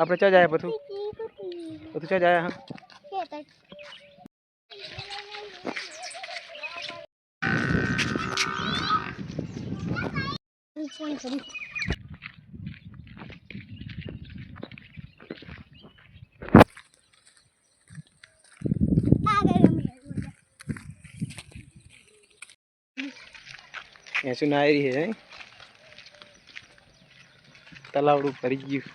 આપણે ક્યાં જાય બધું બધું ક્યાં જાય હા ભેંસું નાયરી છે હે તલાવડું ભરી ગયું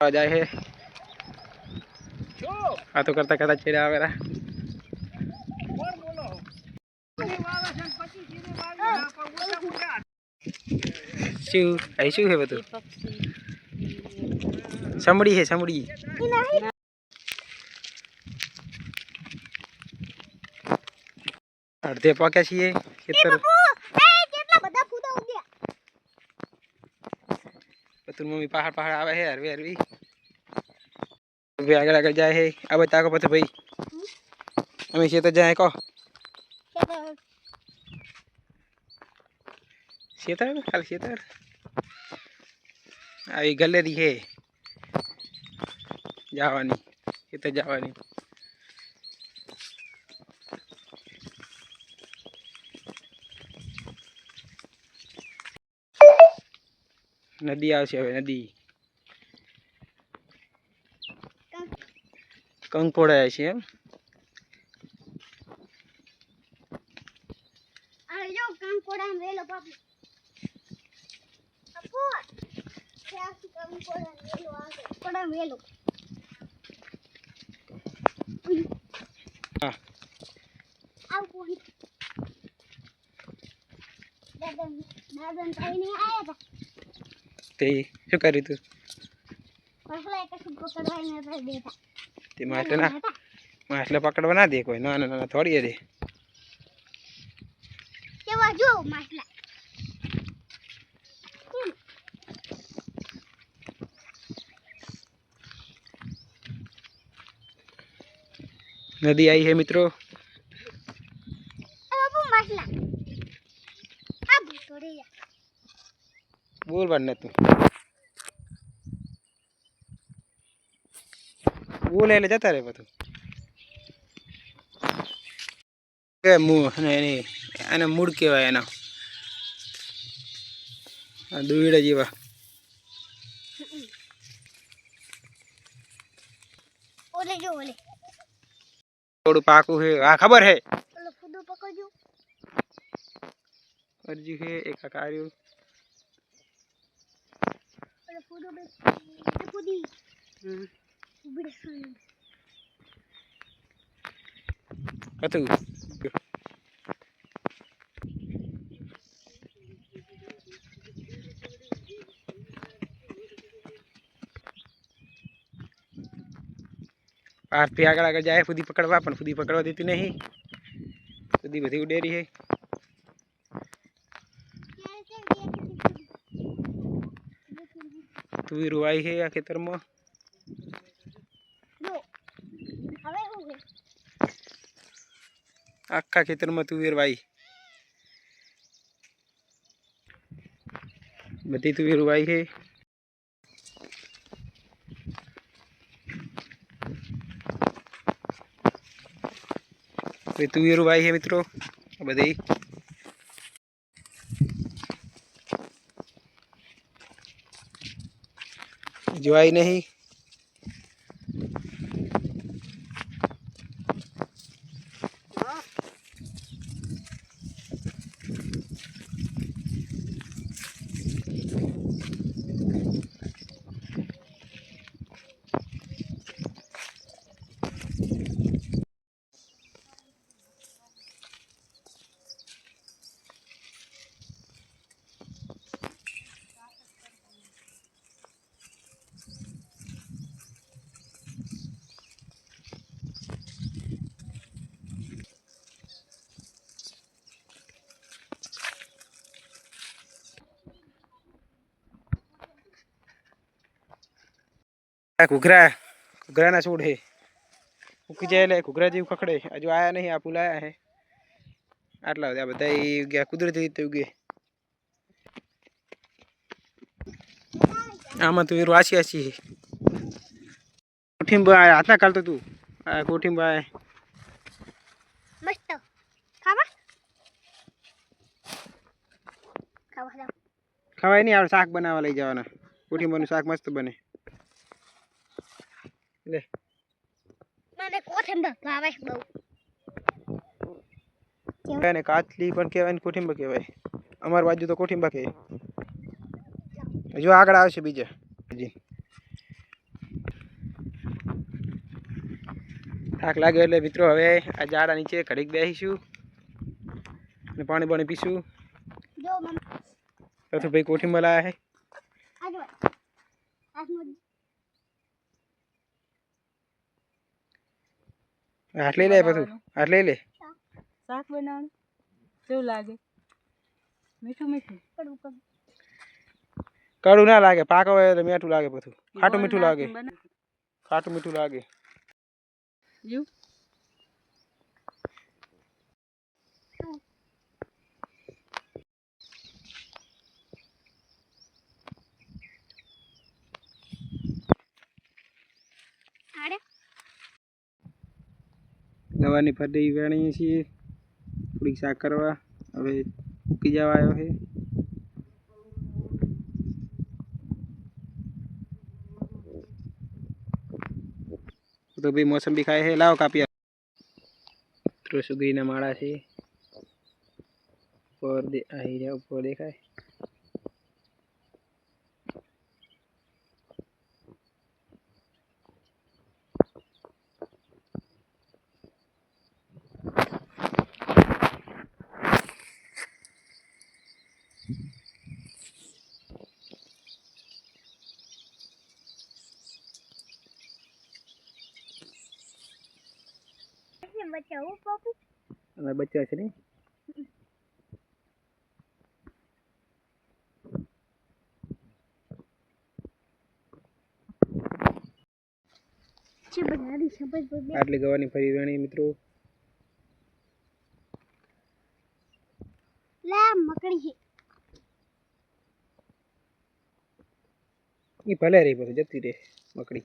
જાય છે? આ તો કરતા કરતા ચેડા આવેલા શું? અહીં શું છે બધું? સમડી છે નહીં અડધે પાક્યા છીએ ખેતર. બધું મમ્મી પહાડ પહાડ આવે છે હરવી હરવી ભાઈ આગળ આગળ જાય છે આ બધા તાકો પછી ભાઈ અમે ખેતર જાય કહો ખેતર ખેતર ખાલી ખેતર આવી ગલેરી છે જવાની ખેતર જવાની નદી આવશે હવે નદી. કંકોડા છે એમ દાદા દાદા તાઈને આયા હતા. તે શું કર્યું તું? તે માટે ના? માછલા પકડવા ના દે કોઈ. નાના નાના થોડી દે નદી આવી છે મિત્રો એ બાબુ માછલા આ ભૂતોડી જા બોલવાનું નતું બોલે એટલે જતા રહે બધું. કે મૂળ અને એની એને મૂળ કહેવાય એના. આ દુઈડા જેવા. ઓલે જો ઓલે. થોડું પાકું છે આ ખબર હે? ઓલો ફૂદો પકડજો. અરજી છે એક આ કાર્યું. ઓલો ફૂદો બે ફૂદી ઉબડે ખાને હતું પારથી આગળ આગળ જાય ફૂદી પકડવા પણ ફૂદી પકડવા દેતી નહીં ફૂદી બધી ઉડેરી છે તુવેરું આવી છે આ ખેતરમાં. આખા ખેતરમાં તુવેર વાઈ બધી તુવેર વાઈ છે. તુવેર વાઈ છે મિત્રો બધી. જોવાય નહીં આ ઘૂઘરા ઘૂઘરાના છોડ હે. ઉકી જાય એટલે ઘૂઘરા જેવું ખખડે. હજુ આયા નહીં આ પુલાયા હે. આટલા બધા બધા ગયા કુદરતી રીતે ઉગે. આમાં તો એરું આસી આસી હે કોઠીંબા હાથના કાઢતો તું આ કોઠીંબા મસ્ત. ખાવા? નહીં આવડે શાક બનાવવા લઈ જવાના. કોઠીંબાનું શાક મસ્ત બને. લે. મને કોથંબર ભાવે બહુ. એને કાચલી પણ કહેવાય ને કોઠીંબા કહેવાય. અમારી બાજુ તો કોઠીંબા કહે હજુ આગળ આવશે બીજા. થાક લાગ્યો એટલે મિત્રો હવે આ ઝાડા નીચે ઘડીક બેસીશું અને પાણી પાણી પીશું. ભાઈ કોઠીંબા લાયા હે લઈ લે પછી. હાથ લે. શાક બનાવવાનું? કેવું લાગે? મીઠું મીઠું? કડવું કડવું. કડું ના લાગે. પાક હોય એટલે મીઠું લાગે બધું ખાટું મીઠું લાગે. ખાટું મીઠું લાગે. જીવ? ગવાની ફરડી વેણીએ છીએ થોડીક શાક કરવા હવે ઉકી જવા આવ્યો છે તો ભાઈ મોસંબી ખાય છે લાવો કાપી મિત્રો સુગરીના માળા છે ઉપર દે અહીં રહ્યા ઉપર દેખાય બચાવું પપ્પુ અમે બચ્ચા છે ને. આટલી ગવાની ફરી વેણી મિત્રો. લે મકડી છે. એ ભલે રહી પછી જતી રહે મકડી.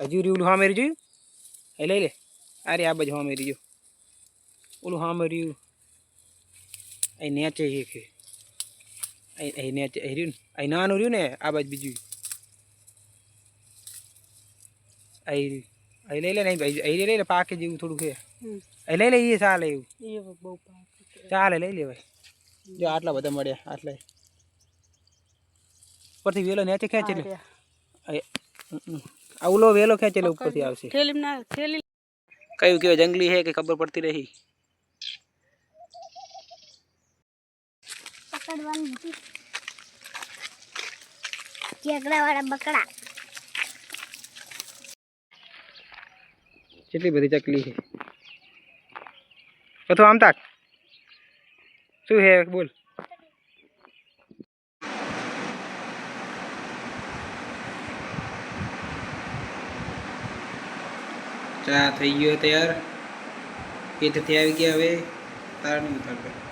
હજુ રહ્યું ઓલું હા મેરી જોયું? એ લઈ લે. અરે આ બાજુ હા મેરી જો ઓલું હા મેર્યું અહીં નેચે એક અહીં નેચે અહીં રહ્યું ને. અહીં નાનું રહ્યું ને આ બાજુ બીજું. અહીં અહીં લઈ લે ને અહીં લઈ લે પાકે જેવું થોડું છે. અહીં લઈ લે એ ચાલે એવું. ચાલે લઈ લે ભાઈ. જો આટલા બધા મળ્યા આટલા. ઉપરથી વેલો નેચે ખેંચે એટલે આ ઓલો વેલો ખેંચેલો ઉપરથી આવશે થેલી ના થેલી કયું કયો જંગલી છે કે ખબર પડતી રહી પકડવાનું હતું ચેકડા વાળા બકડા કેટલી બધી ચકલી છે અથવા આમ તાક શું હે બોલ ચા થઈ ગયો તૈયાર. એથી આવી ગયા હવે. તાર નહીં ઉતાર